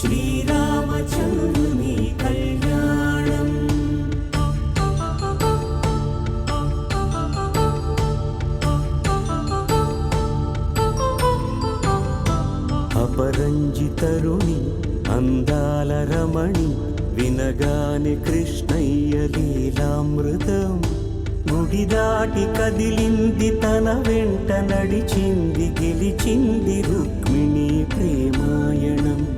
శ్రీరామచంద్రుని కళ్యాణం. అపరంజి తరుణి అందాల రమణి వినగానే కృష్ణయ్య లీలామృతం. గుడి దాటి కదిలింది తన వెంట నడిచింది గెలిచింది రుక్మిణి ప్రేమాయణం.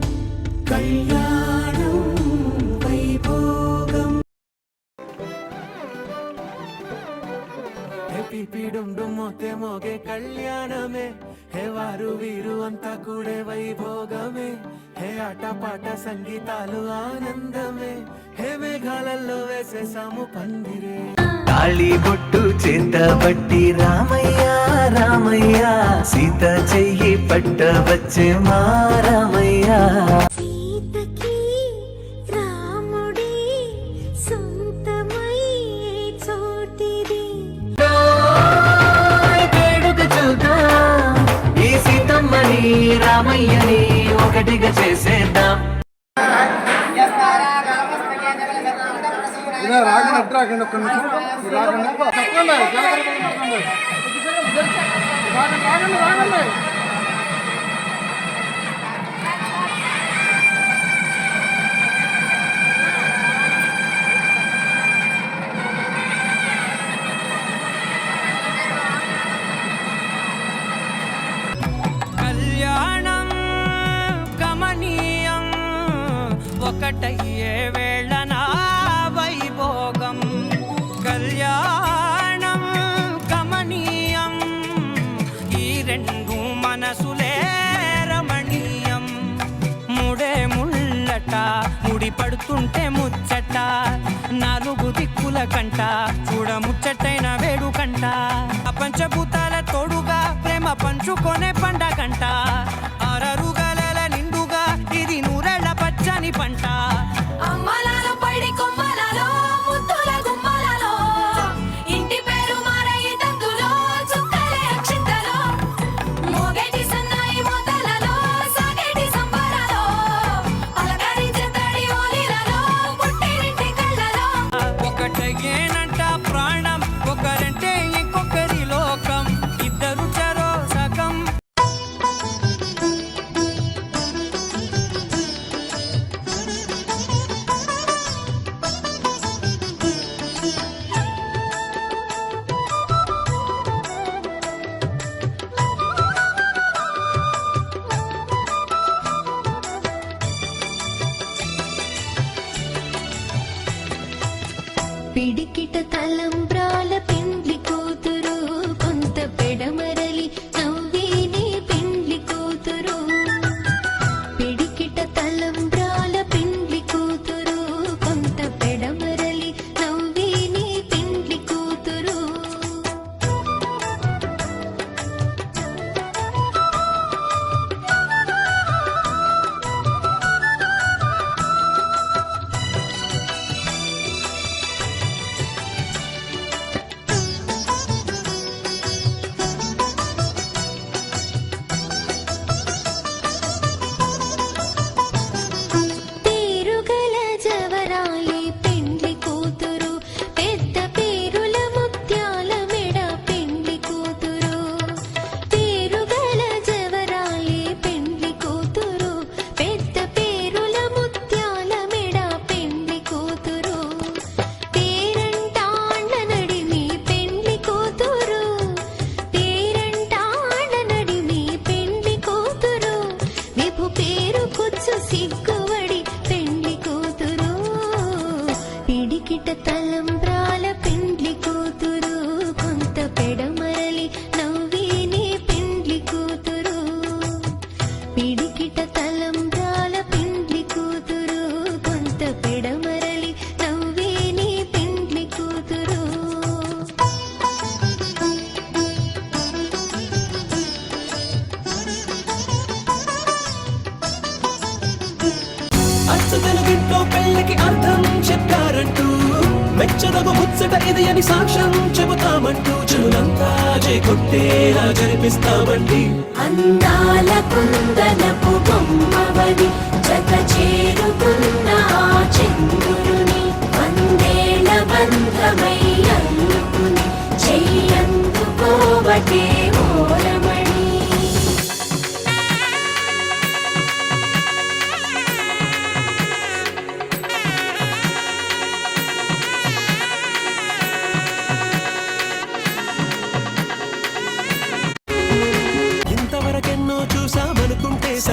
మోగే కళ్యాణమే. హే వారు వీరు అంతా కూడే వైభోగమే. హే ఆట పాట సంగీతాలు ఆనందమే. హే మేఘాలలో వేసేసాము పందిరే. తాళి బొట్టు చేత బట్టి రామయ్య రామయ్య. సీత చెయ్యి పట్ట వచ్చే మా రామయ్య. రామయ్యని ఒకటిగా చేసేద్దాం. రాగండి అట్టు రాగండి ఒక్క నిమిషం. రాగండి రాగండి రాగండి. కళ్యాణం గమనీయం ఒకటయ్యే వేళ నా వైభోగం. కళ్యాణం గమనీయం ఈ రెండు మనసులే రమణీయం. ముడే ముళ్ళట ముడి పడుతుంటే ముచ్చట. నాలుగు దిక్కుల కంట చూడ ముచ్చటైన వేడుకంట. పంచభూతాల తోడుగా ప్రేమ పంచుకొనే పంట. పిడికిట తలంబ్రాల ఇది అని సాక్ష్యం చెబుతామంటూ చెవులంతా కొట్టేలా జరిపిస్తామండి. అందాల కుందనపు బొమ్మవని జత చేరుతున్న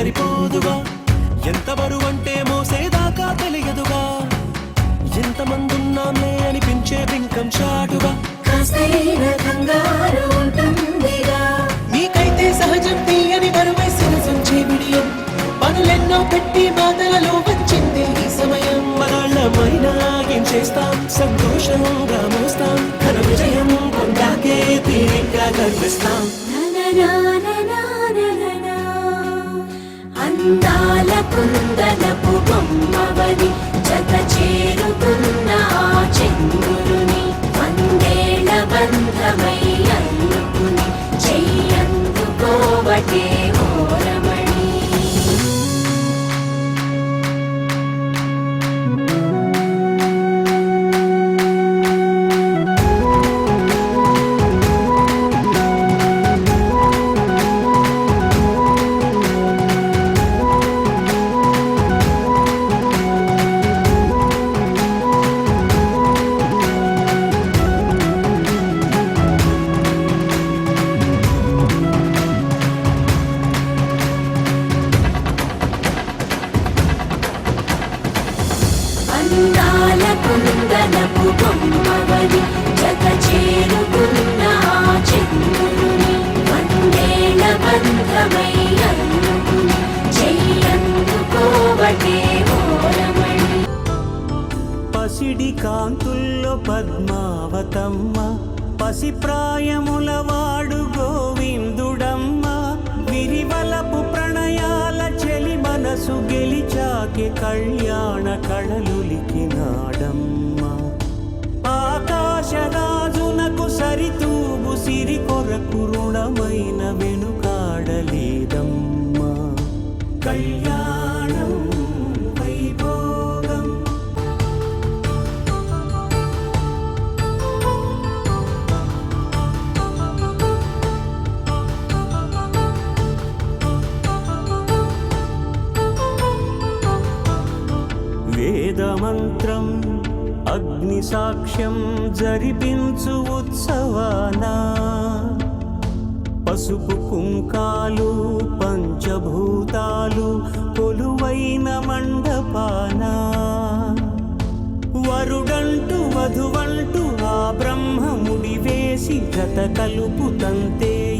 సరిపోదుగా? ఎంత బరువంటే మోసేదాకా తెలియదుగా? ఎంతమందున్నాంలే అనిపించే బింకం చాటుగా? నీకైతే సహజం తీయని బరువై సరసించే విడియం. పనులెన్నో పెట్టి బాధలలో వచ్చింది ఈ సమయం. మనాళ్ళమైనా ఏం చేస్తాం? సంతోషంగా మోస్తాం. ఘన విజయం పొందాకే తీరిగ్గా గర్విస్తాం. నననాననానననా. అందాల కుందనపు బొమ్మ. పసిడి కాంతుల్లో పద్మావతమ్మ పసిప్రాయముల వాడు గోవిందుడమ్మ. విరివలపు ప్రణయాల చెలి మనసు గెలిచాకే కళ్యాణ కళలులికినాడమ్మ ఆకాశరాజునకు సరితూబు సిరి కొరకు రుణమైన వెనుకాడలేదమ్మా. కళ్యాణం వైభోగం. వేదమంత్రం సాక్ష్యం జరిపించు ఉత్సవాన. పసుపు కుంకాలు పంచభూతాలు కొలువైన మండపాన. వరుడంటూ వధువంటూ ఆ బ్రహ్మముడి వేసి గత కలుపు తంతే